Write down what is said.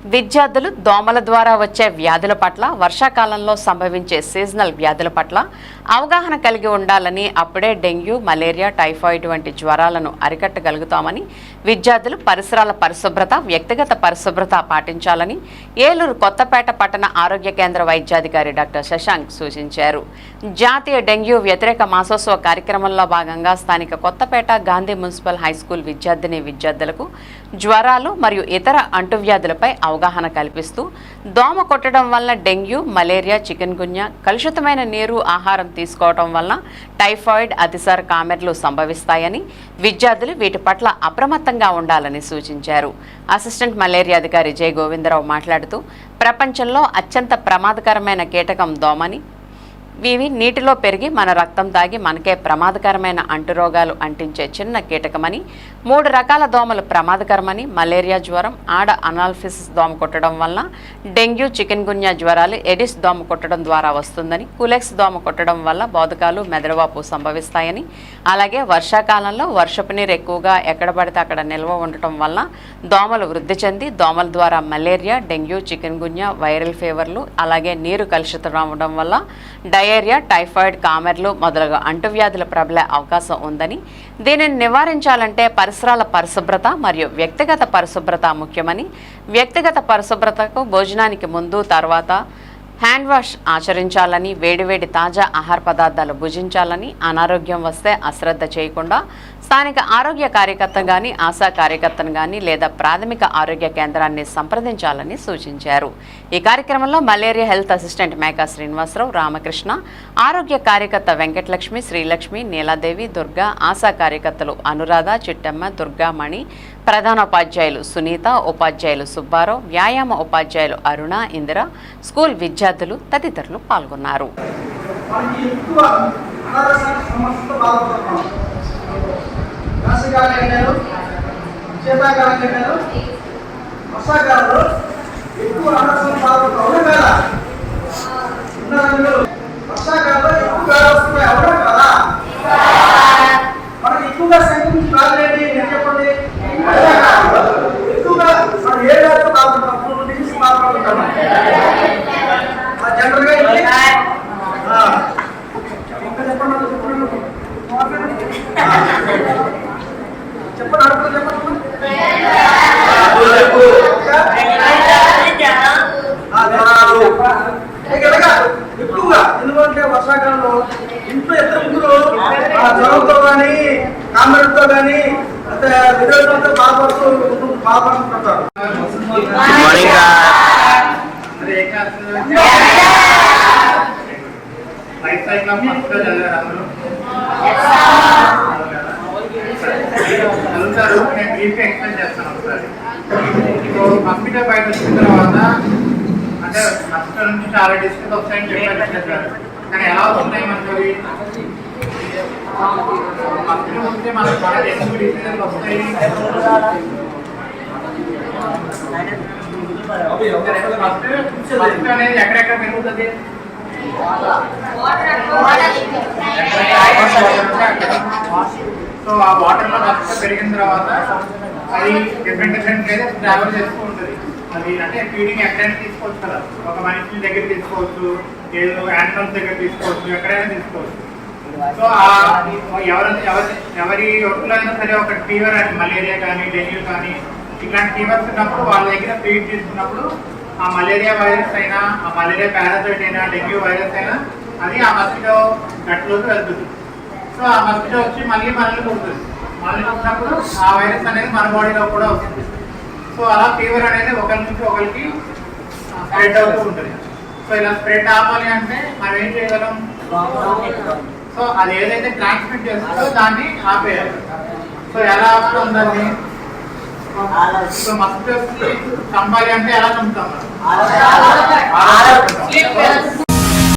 విద్యార్థులు దోమల ద్వారా వచ్చే వ్యాధుల పట్ల వర్షాకాలంలో సంభవించే సీజనల్ వ్యాధుల పట్ల అవగాహన కలిగి ఉండాలని అప్పుడే డెంగ్యూ మలేరియా టైఫాయిడ్ వంటి జ్వరాలను అరికట్టగలుగుతామని విద్యార్థులు పరిసరాల పరిశుభ్రత వ్యక్తిగత పరిశుభ్రత పాటించాలని ఏలూరు కొత్తపేట పట్టణ ఆరోగ్య కేంద్ర వైద్యాధికారి డాక్టర్ శశాంక్ సూచించారు. జాతీయ డెంగ్యూ వ్యతిరేక మాసోత్సవ కార్యక్రమంలో భాగంగా స్థానిక కొత్తపేట గాంధీ మున్సిపల్ హైస్కూల్ విద్యార్థిని విద్యార్థులకు జ్వరాలు మరియు ఇతర అంటువ్యాధులపై అవగాహన కల్పిస్తూ దోమ కొట్టడం వల్ల డెంగ్యూ మలేరియా చికెన్ గున్యా కలుషితమైన నీరు ఆహారం తీసుకోవడం వల్ల టైఫాయిడ్ అతిసార కామెర్లు సంభవిస్తాయని విద్యార్థులు వీటి పట్ల అప్రమత్తంగా ఉండాలని సూచించారు. అసిస్టెంట్ మలేరియా అధికారి జయ గోవిందరావు మాట్లాడుతూ ప్రపంచంలో అత్యంత ప్రమాదకరమైన కీటకం దోమని ఇవి నీటిలో పెరిగి మన రక్తం తాగి మనకే ప్రమాదకరమైన అంటురోగాలు అంటించే చిన్న కీటకమని మూడు రకాల దోమలు ప్రమాదకరమని మలేరియా జ్వరం ఆడ అనాల్ఫిసిస్ దోమ కొట్టడం వల్ల డెంగ్యూ చికెన్ గున్యా జ్వరాలు ఎడిస్ దోమ కొట్టడం ద్వారా వస్తుందని కులెక్స్ దోమ కొట్టడం వల్ల బోధకాలు మెదడువాపు సంభవిస్తాయని అలాగే వర్షాకాలంలో వర్షపు నీరు ఎక్కువగా ఎక్కడ పడితే అక్కడ నిల్వ ఉండటం వల్ల దోమలు వృద్ధి చెంది దోమల ద్వారా malaria dengue chikungunya viral ఫీవర్లు అలాగే నీరు కలుషితం అవడం వల్ల డయేరియా టైఫాయిడ్ కామెర్లు మొదలగు అంటువ్యాధుల ప్రబలే అవకాశం ఉందని దీనిని నివారించాలంటే పరిసరాల పరిశుభ్రత మరియు వ్యక్తిగత పరిశుభ్రత ముఖ్యమని వ్యక్తిగత పరిశుభ్రతకు భోజనానికి ముందు తర్వాత హ్యాండ్ వాష్ ఆచరించాలని వేడివేడి తాజా ఆహార పదార్థాలు భుజించాలని అనారోగ్యం వస్తే అశ్రద్ధ చేయకుండా స్థానిక ఆరోగ్య కార్యకర్త గాని ఆశా కార్యకర్తను గాని లేదా ప్రాథమిక ఆరోగ్య కేంద్రాన్ని సంప్రదించాలని సూచించారు. ఈ కార్యక్రమంలో malaria health assistant Meka Srinivasarao Ramakrishna ఆరోగ్య కార్యకర్త వెంకటలక్ష్మి శ్రీలక్ష్మి నీలాదేవి దుర్గా ఆశా కార్యకర్తలు అనురాధ చిట్టమ్మ దుర్గామణి ప్రధానోపాధ్యాయులు సునీత ఉపాధ్యాయులు సుబ్బారావు వ్యాయామ ఉపాధ్యాయులు అరుణ ఇందిర స్కూల్ విద్యార్థులు తదితరులు పాల్గొన్నారు. ఎక్కువ అనారోగ్య సమస్యతో బాధపడుతున్నాం వేసవికాలం ఎండారు శీతాకాలం ఎండారు వర్షాకాలంలో ఎక్కువ అనారోగ్యం బాధపడుతున్నాం అవునా కదా ఉన్నారందరూ వర్షాకాలంలో ఎక్కువ గాలి వస్తున్నాయి అవునా కదా మనకి ఎక్కువగా సంక్రమించి వ్యాధులు ఏంటి మీరు చెప్పండి వర్షాకాలంలో ఎక్కువగా మనం ఏ వ్యాధితో బాధపడతాం మూడు డిసీజ్ బాధపడుతుంటాం జనరల్గా ఇది ఆ. ఇంకా చెప్పండి అన్న, చెప్పండి అన్న. మాట్లాడండి. చెప్పండి అడుగుతుంది చెప్పండి ఆ, జ్వరాలు. ఇక ఇలాగా ఎక్కువగా ఎందుకంటే వర్షాకాలంలో ఇంట్లో ఇద్దరు ముగ్గురు ఆ జ్వరంతో కానీ కామెడతో కానీ విరోధంతో బాధపడుతూ బాధపడుతుంటారు good morning sir life cycle of first చదివారు అందరూ చదువుతారు నేను బ్రీఫ్ ఎక్స్ప్లెయిన్ చేస్తాను ఒకసారి. ఇప్పుడు కంప్యూటర్ బయట వచ్చిన తర్వాత అంటే హాస్పిటల్ నుంచి చాలా డిస్ట్రిక్ట్ వస్తాయని చెప్పారు కానీ ఎలా వస్తున్నాయి మనకి అవి కంప్యూటర్ ఉంటే మనకు చాలా ఎక్కువ డిసీజెస్ వస్తాయి ఫస్ట్ ఫస్ట్ అనేది ఎక్కడెక్కడ పెరుగుతుంది సో ఆ వాటర్లో ఫస్ట్ పెరిగిన తర్వాత అది డిఫరెంట్ డిఫరెంట్ ప్లేసెస్ ట్రావెల్ చేస్తూ ఉంటుంది. అది అంటే ఫీడింగ్ ఎక్కడైనా తీసుకోవచ్చు కదా. ఒక మనిషి దగ్గర తీసుకోవచ్చు ఏదో యానిమల్స్ దగ్గర తీసుకోవచ్చు ఎక్కడైనా తీసుకోవచ్చు. సో ఎవరైనా ఎవరి ఎవరి ఎవరి అయినా సరే ఒక ఫీవర్ అంటే మలేరియా కానీ డెంగ్యూ కానీ ఇట్లాంటి ఫీవర్స్ ఉన్నప్పుడు వాళ్ళ దగ్గర ఫీడ్ తీసుకున్నప్పుడు ఆ మలేరియా వైరస్ అయినా ఆ మలేరియా పారాసైట్ అయినా డెంగ్యూ వైరస్ అయినా అది ఆ మస్కిటో గట్లోకి వెళ్తుంది. సో ఆ మస్కిటో వచ్చి మళ్ళీ మనల్ని కొడుతుంది. కుట్టినప్పుడు ఆ వైరస్ అనేది మన బాడీలో కూడా వస్తుంది. సో అలా ఫీవర్ అనేది ఒకరి నుంచి ఒకరికి స్ప్రెడ్ అవుతూ ఉంటుంది. సో ఇలా స్ప్రెడ్ ఆపాలి అంటే మనం ఏం చేయగలం? సో అది ఏదైతే ట్రాన్స్మిట్ చేస్తుందో దాన్ని ఆపేయాలి. సో ఎలా ఆపుతాం దాన్ని? సో మస్కిటోస్ చంపాలి అంటే ఎలా చంపుతాం.